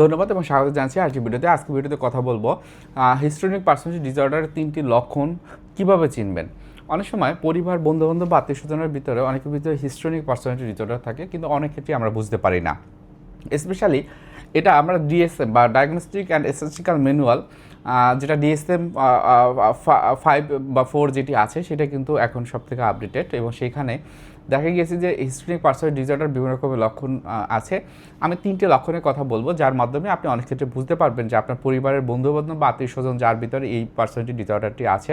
ধন্যবাদ এবং স্বাগত জানাচ্ছি আজকের ভিডিওতে। আজকে ভিডিওতে কথা বলব হিস্টোরিক পার্সোনালিটি ডিসঅর্ডারের তিনটি লক্ষণ কীভাবে চিনবেন? অনেক সময় পরিবার বন্ধু বান্ধব বা আত্মীয় স্বজনের ভিতরে অনেকের ভিতরে হিস্টোরিক পার্সোনালিটি ডিসঅর্ডার থাকে, কিন্তু অনেক ক্ষেত্রে আমরা বুঝতে পারি না। স্পেশালি এটা আমরা ডিএসএম বা ডায়াগনস্টিক অ্যান্ড স্ট্যাটিস্টিক্যাল ম্যানুয়াল যেটা ডিএসএম ফাইভ বা ফোর যেটি আছে, সেটা কিন্তু এখন সব থেকে আপডেটেড এবং সেখানে দেখা গিয়েছে যে হিস্টোরিক পার্সোনাল ডিসঅর্ডার বিভিন্ন রকমের লক্ষণ আছে। আমি তিনটে লক্ষণের কথা বলব, যার মাধ্যমে আপনি অনেক ক্ষেত্রে বুঝতে পারবেন যে আপনার পরিবারের বন্ধুবান্ধব বা আত্মীয় স্বজন যার ভিতরে এই পার্সোনালিটি ডিসঅর্ডারটি আছে,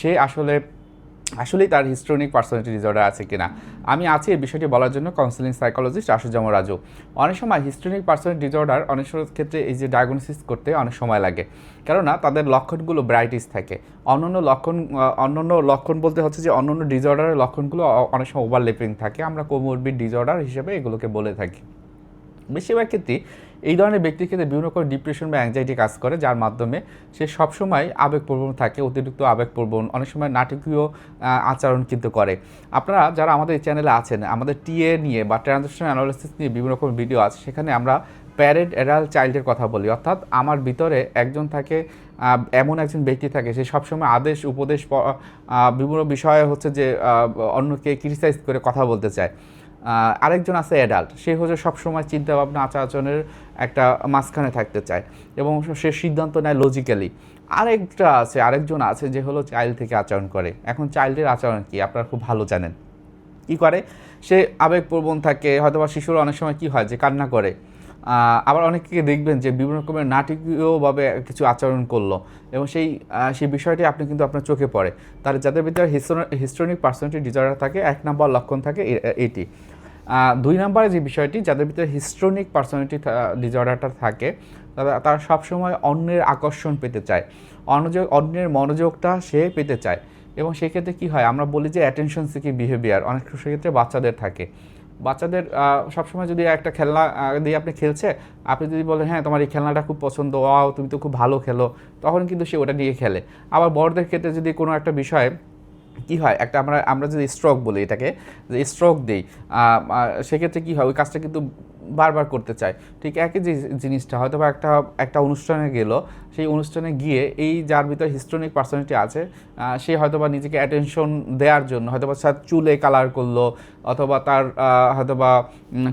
সে আসলে আসলেই তার হিস্টোনিক পার্সোনালিটি ডিসঅর্ডার আছে কিনা? আমি আছি এই বিষয়টি বলার জন্য কাউন্সিলিং সাইকোলজিস্ট আশুজাম রাজু। অনেক সময় হিস্টোনিক পার্সোনালিটি ডিসঅর্ডার অনেক ক্ষেত্রে এই যে ডায়াগনোসিস করতে অনেক সময় লাগে। কেননা তাদের লক্ষণগুলো ব্রাইটিস থাকে। অন্যান্য লক্ষণ অন্যান্য লক্ষণ বলতে হচ্ছে যে অন্যান্য ডিসঅর্ডারের লক্ষণগুলো অনেক সময় ওভারলেপিং থাকে। আমরা কোমোরবিড ডিসঅর্ডার হিসেবে এগুলোকে বলে থাকি। বেশিরভাগ ক্ষেত্রে এই ধরনের ব্যক্তির ক্ষেত্রে বিভিন্ন রকম ডিপ্রেশন বা অ্যাংজাইটি কাজ করে, যার মাধ্যমে সে সবসময় আবেগপ্রবণ থাকে, অতিরিক্ত আবেগপ্রবণ অনেক সময় নাটকীয় আচরণ কিন্তু করে। আপনারা যারা আমাদের এই চ্যানেলে আছেন, আমাদের টিএ নিয়ে বা ট্রানজাকশন অ্যানালিসিস নিয়ে বিভিন্ন রকম ভিডিও আছে, সেখানে আমরা প্যারেড এডাল্ট চাইল্ডের কথা বলি। অর্থাৎ আমার ভিতরে একজন থাকে এমন একজন ব্যক্তি থাকে, সে সবসময় আদেশ, উপদেশ বিভিন্ন বিষয়ে হচ্ছে যে অন্যকে ক্রিটিসাইজ করে কথা বলতে চায়। আরেকজন আছে অ্যাডাল্ট সে হচ্ছে সবসময় চিন্তাভাবনা আচার আচরণের একটা মাঝখানে থাকতে চায় এবং সে সিদ্ধান্ত নেয় লজিক্যালি আরেকটা আছে, আরেকজন আছে যে হলো চাইল্ড থেকে আচরণ করে। এখন চাইল্ডের আচরণ কি? আপনারা খুব ভালো জানেন। কি করে? সে আবেগপ্রবণ থাকে হয়তো বা শিশুরা অনেক সময় কি হয় যে কান্না করে। আবার অনেকে দেখবেন যে বিভিন্ন রকমের নাটকীয়ভাবে কিছু আচরণ করল এবং সেই সেই বিষয়টি আপনি কিন্তু আপনার চোখে পড়ে। তার যাদের ভিতরে হিস্টোনিক পার্সোনালিটি ডিসঅর্ডার থাকে, এক নম্বর লক্ষণ থাকে এটি। দুই নম্বরে যে বিষয়টি, যাদের ভিতরে হিস্ট্রনিক পার্সোনালিটি ডিসঅর্ডারটা থাকে, তারা সবসময় অন্যের আকর্ষণ পেতে চায়। অনযোগ অন্যের মনোযোগটা সে পেতে চায়। এবং সেক্ষেত্রে কী হয়, আমরা বলি যে অ্যাটেনশন সিকি বিহেভিয়ার অনেক সেক্ষেত্রে বাচ্চাদের থাকে। বাচ্চাদের সবসময় যদি একটা খেলনা দিয়ে আপনি খেলছে, আপনি যদি বলেন হ্যাঁ তোমার এই খেলনাটা খুব পছন্দ ও তুমি তো খুব ভালো খেলো, তখন কিন্তু সে ওটা নিয়ে খেলে। আবার বড়দের ক্ষেত্রে যদি কোনো একটা বিষয় কি হয়, একটা আমরা আমরা যদি স্ট্রোক বলি এটাকে, যে স্ট্রোক দিই সেক্ষেত্রে কি হয়, ওই কাজটা কিন্তু বারবার করতে চায়। ঠিক একই যে জিনিসটা হয়তো বা একটা একটা অনুষ্ঠানে গেল সেই অনুষ্ঠানে গিয়ে এই যার ভিতরে হিস্টোনিক পার্সোনালিটি আছে সে হয়তো বা নিজেকে অ্যাটেনশন দেওয়ার জন্য হয়তো বা চুলে কালার করল অথবা তার আহ, হয়তো বা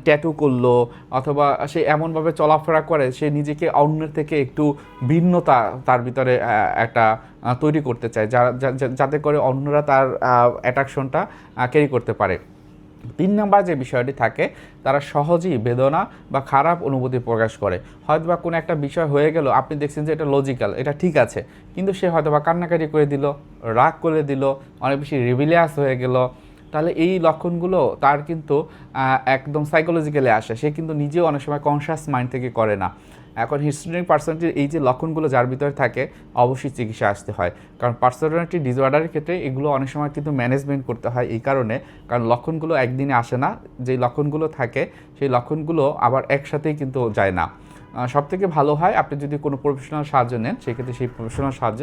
ট্যাটু করল অথবা সে এমনভাবে চলাফেরা করে সে নিজেকে অন্যের থেকে একটু ভিন্নতা তার ভিতরে একটা তৈরি করতে চায় যা- যাতে করে অন্যরা তার অ্যাট্রাকশনটা ক্যারি করতে পারে। তিন নাম্বার যে বিষয়টি থাকে, তারা সহজেই বেদনা বা খারাপ অনুভূতি প্রকাশ করে। হয়তো বা কোনো একটা বিষয় হয়ে গেল, আপনি দেখছেন যে এটা লজিক্যাল এটা ঠিক আছে। কিন্তু সে হয়তো বা কান্নাকাটি করে দিল, রাগ করে দিল, অনেক বেশি রিভিলিয়াস হয়ে গেল তাহলে এই লক্ষণগুলো তার কিন্তু একদম সাইকোলজিক্যালি আসে। সে কিন্তু নিজেও অনেক সময় কনসিয়াস মাইন্ড থেকে করে না। এখন হিস্টোরিক পার্সোনালিটির এই যে লক্ষণগুলো যার ভিতরে থাকে, অবশ্যই চিকিৎসা আসতে হয়। কারণ পার্সোনালিটি ডিসঅর্ডারের ক্ষেত্রে এগুলো অনেক সময় কিন্তু ম্যানেজমেন্ট করতে হয় এই কারণে। কারণ লক্ষণগুলো একদিনে আসে না। যেই লক্ষণগুলো থাকে, সেই লক্ষণগুলো আবার একসাথেই কিন্তু যায় না। সব থেকে ভালো হয় আপনি যদি কোনো প্রফেশনাল সাহায্য নেন, সেক্ষেত্রে সেই প্রফেশনাল সাহায্য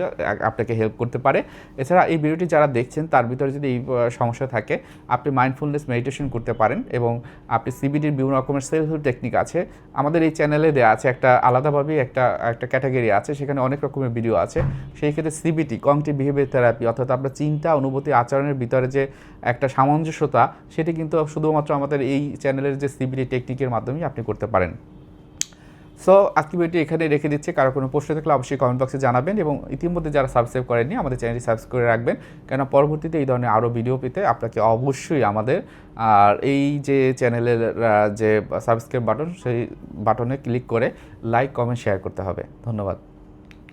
আপনাকে হেল্প করতে পারে। এছাড়া এই ভিডিওটি যারা দেখছেন, তার ভিতরে যদি এই সমস্যা থাকে, আপনি মাইন্ডফুলনেস মেডিটেশন করতে পারেন এবং আপনি সিবিডির বিভিন্ন রকমের সেলফ হেল্প টেকনিক আছে। আমাদের এই চ্যানেলে দেওয়া আছে একটা আলাদাভাবে একটা একটা ক্যাটাগরি আছে, সেখানে অনেক রকমের ভিডিও আছে। সেই ক্ষেত্রে সিবিটি কংটিভ বিহেভিয়ার থেরাপি অর্থাৎ আপনার চিন্তা, অনুভূতি, আচরণের ভিতরে যে একটা সামঞ্জস্যতা, সেটি কিন্তু শুধুমাত্র আমাদের এই চ্যানেলের যে সিবিটি টেকনিকের মাধ্যমেই আপনি করতে পারেন। সো আজকে ভিডিওটি এখানে রেখে দিচ্ছে। কারও কোনো প্রশ্ন থাকলে অবশ্যই কমেন্ট বক্সে জানাবেন এবং ইতিমধ্যে যারা সাবস্ক্রাইব করেননি, আমাদের চ্যানেলটি সাবস্ক্রাইব করে রাখবেন। কেন পরবর্তীতে এই ধরনের আরও ভিডিও পেতে আপনাকে অবশ্যই আমাদের, আর এই যে চ্যানেলের যে সাবস্ক্রাইব বাটন সেই বাটনে ক্লিক করে লাইক কমেন্ট শেয়ার করতে হবে। ধন্যবাদ।